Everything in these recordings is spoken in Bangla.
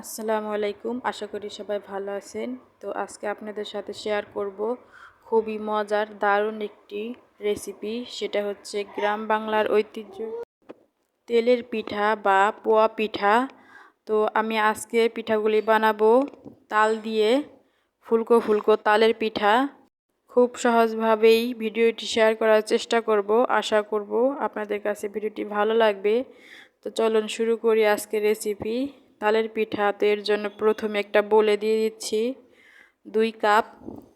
আসসালামু আলাইকুম। আশা করি সবাই ভালো আছেন। তো আজকে আপনাদের সাথে শেয়ার করব খুবই মজার, দারুণ একটি রেসিপি সেটা হচ্ছে গ্রাম বাংলার ঐতিহ্য। তেলের পিঠা বা পোয়া পিঠা। তো আমি আজকে পিঠাগুলি বানাবো তাল দিয়ে ফুলকো ফুলকো তালের পিঠা। খুব সহজভাবেই ভিডিওটি শেয়ার করার চেষ্টা করব। আশা করব আপনাদের কাছে ভিডিওটি ভালো লাগবে। তো চলুন শুরু করি আজকে রেসিপি তালের পিঠা তো এর জন্য প্রথমে একটা বলে দিয়ে দিচ্ছি। দুই কাপ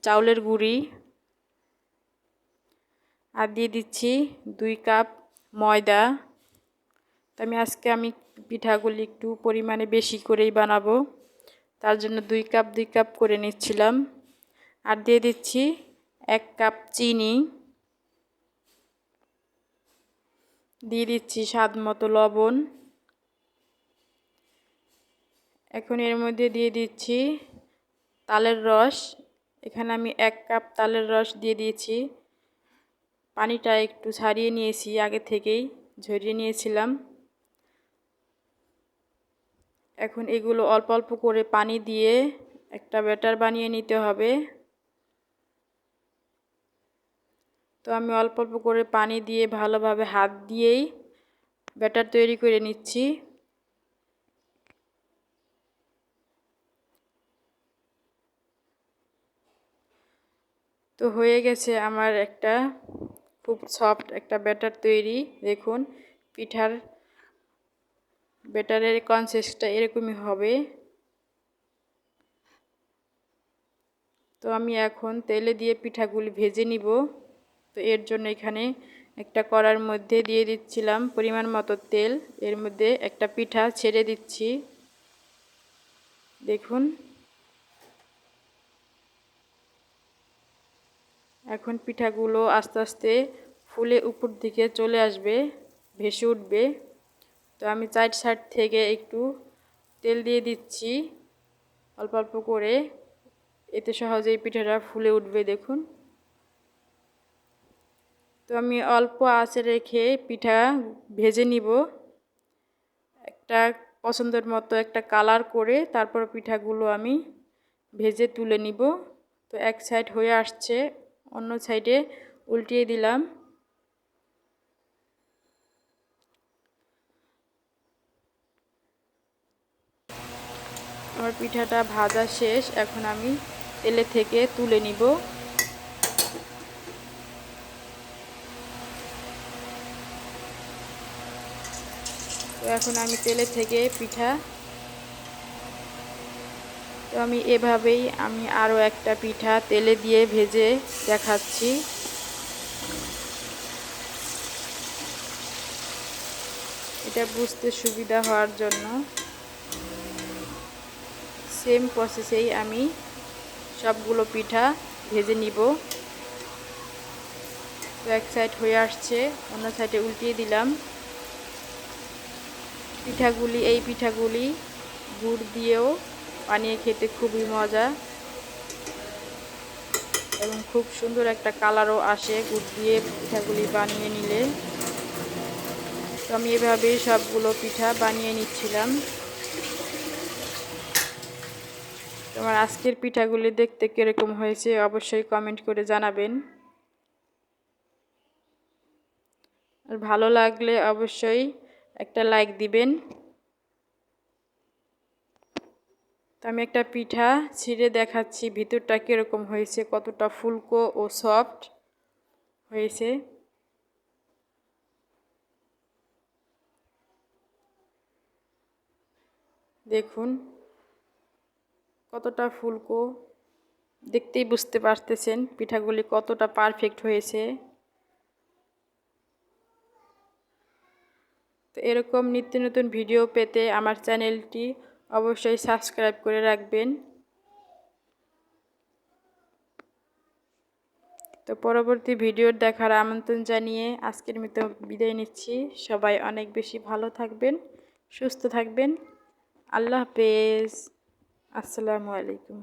চাউলের গুঁড়ি। আর দিয়ে দিচ্ছি দুই কাপ ময়দা। তো আমি আজকে আমি পিঠাগুলি একটু পরিমাণে বেশি করেই বানাবো। তার জন্য দুই কাপ দুই কাপ করে নিচ্ছিলাম। আর দিয়ে দিচ্ছি এক কাপ চিনি। দিয়ে দিচ্ছি স্বাদ মতো লবণ। এখন এর মধ্যে দিয়ে দিচ্ছি তালের রস। এখানে আমি এক কাপ তালের রস দিয়ে দিয়েছি। পানিটা একটু ছাড়িয়ে নিয়েছি, আগে থেকেই ঝরিয়ে নিয়েছিলাম। এখন এগুলো অল্প অল্প করে পানি দিয়ে একটা ব্যাটার বানিয়ে নিতে হবে। তো আমি অল্প অল্প করে পানি দিয়ে ভালোভাবে হাত দিয়েই ব্যাটার তৈরি করে নিচ্ছি। তো হয়ে গেছে আমার একটা খুব সফট একটা ব্যাটার তৈরি। দেখুন, পিঠার ব্যাটারের কনসেসটা এরকমই হবে। তো আমি এখন তেলে দিয়ে পিঠাগুলি ভেজে নিব। তো এর জন্য এখানে একটা কড়ার মধ্যে দিয়ে দিচ্ছিলাম পরিমাণ মতো তেল। এর মধ্যে একটা পিঠা ছেড়ে দিচ্ছি। দেখুন এখন পিঠাগুলো আস্তে আস্তে ফুলে উপর দিকে চলে আসবে, ভেসে উঠবে। তো আমি চার সাইড থেকে একটু তেল দিয়ে দিচ্ছি, অল্প অল্প করে। এতে সহজেই পিঠাটা ফুলে উঠবে, দেখুন। তো আমি অল্প আঁচে রেখে পিঠা ভেজে নিব। একটা পছন্দের মতো একটা কালার করে তারপর পিঠাগুলো আমি ভেজে তুলে নিব। তো এক সাইড হয়ে আসছে অন্য সাইডে উল্টিয়ে দিলাম। আমার পিঠাটা ভাজা শেষ, এখন আমি তেলে থেকে তুলে নিব। এখন আমি তেলে থেকে পিঠা তো আমি এভাবেই আমি আরও একটা পিঠা তেলে দিয়ে ভেজে দেখাচ্ছি। এটা বুঝতে সুবিধা হওয়ার জন্য। সেম প্রসেসেই আমি সবগুলো পিঠা ভেজে নিব। তো এক সাইড হয়ে আসছে, অন্য সাইডে উল্টিয়ে দিলাম। পিঠাগুলি, এই পিঠাগুলি গুড় দিয়েও বানিয়ে খেতে খুবই মজা। এবং খুব সুন্দর একটা কালারও আসে গুড় দিয়ে পিঠাগুলি বানিয়ে নিলে। তো আমি এভাবেই সবগুলো পিঠা বানিয়ে নিচ্ছিলাম। তোমার আজকের পিঠাগুলি দেখতে কীরকম হয়েছে অবশ্যই কমেন্ট করে জানাবেন। আর ভালো লাগলে অবশ্যই একটা লাইক দিবেন। তো আমি একটা পিঠা ছিঁড়ে দেখাচ্ছি, ভিতরটা কীরকম হয়েছে, কতটা ফুলকো ও সফট হয়েছে। দেখুন, কতটা ফুলকো, দেখতেই বুঝতে পারতেছেন পিঠাগুলি কতটা পারফেক্ট হয়েছে। তো এরকম নিত্য নতুন ভিডিও পেতে আমার চ্যানেলটি অবশ্যই সাবস্ক্রাইব করে রাখবেন। তো পরবর্তী ভিডিওর দেখার আমন্ত্রণ জানিয়ে আজকের মতো বিদায় নিচ্ছি। সবাই অনেক বেশি ভালো থাকবেন, সুস্থ থাকবেন। আল্লাহ হাফেজ। আসসালামু আলাইকুম।